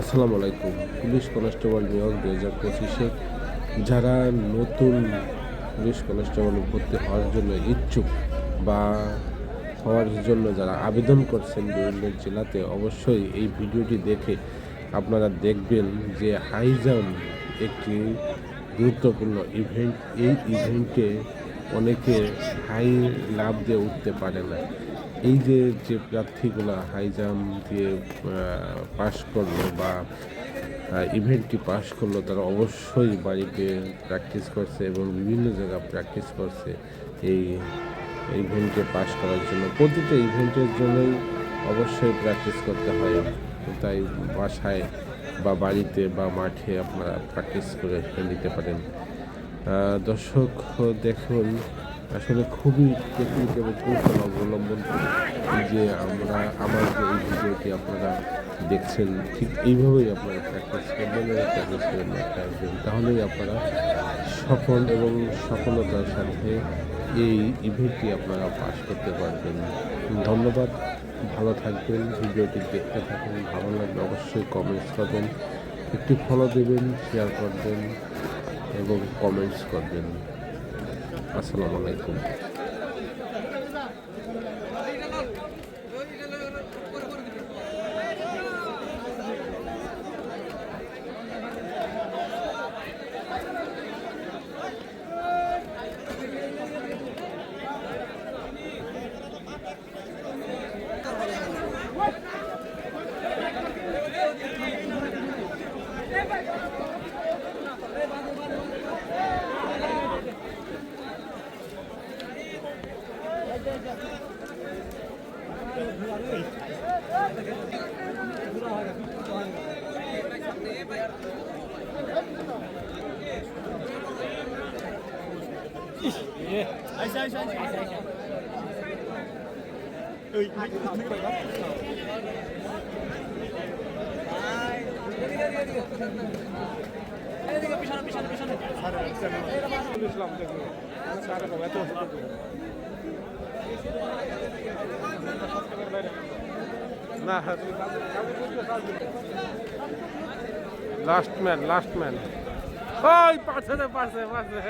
আসসালামু আলাইকুম। Police constable নিয়োগ দু হাজার পঁচিশে যারা নতুন পুলিশ কনস্টেবল ভর্তি হওয়ার জন্য ইচ্ছুক বা হওয়ার জন্য যারা আবেদন করছেন বিভিন্ন জেলাতে অবশ্যই এই ভিডিওটি দেখে আপনারা দেখবেন যে হাই জাম্প একটি গুরুত্বপূর্ণ ইভেন্ট এই ইভেন্টে অনেকে হাই লাভ দিয়ে উঠতে পারে না। এই যে যে প্রার্থীগুলো হাই জাম্প দিয়ে পাশ করল বা ইভেন্টটি পাশ করল, তারা অবশ্যই বাড়িতে প্র্যাকটিস করছে এবং বিভিন্ন জায়গায় প্র্যাকটিস করছে এই ইভেন্টে পাশ করার জন্য। প্রতিটা ইভেন্টের জন্যই অবশ্যই প্র্যাকটিস করতে হয়। তাই বাসায় বা বাড়িতে বা মাঠে আপনারা প্র্যাকটিস করে নিতে পারেন। দর্শক, দেখুন আসলে খুবই টেকনিক এবং কৌশল অবলম্বন করে যে আমরা, আমার যে এই ভিডিওটি আপনারা দেখছেন, ঠিক এইভাবেই আপনারা প্র্যাকটিস করবেন এবং প্র্যাকটিস মাঠে আসবেন তাহলেই আপনারা সফল এবং সফলতার সাথে এই ইভেন্টটি আপনারা পাস করতে পারবেন। ধন্যবাদ। ভালো থাকবেন। ভিডিওটি দেখতে থাকুন। ভালো লাগলে অবশ্যই কমেন্টস করবেন। একটি ফলো দেবেন শেয়ার করবেন এবং কমেন্টস করবেন। আসসালামু আলাইকুম। আইসা আইসা আইসা ওই পিছনে পিছনে পিছনে না লাস্ট ম্যান লাস্ট ম্যান ওই পাশে পাশে পাশে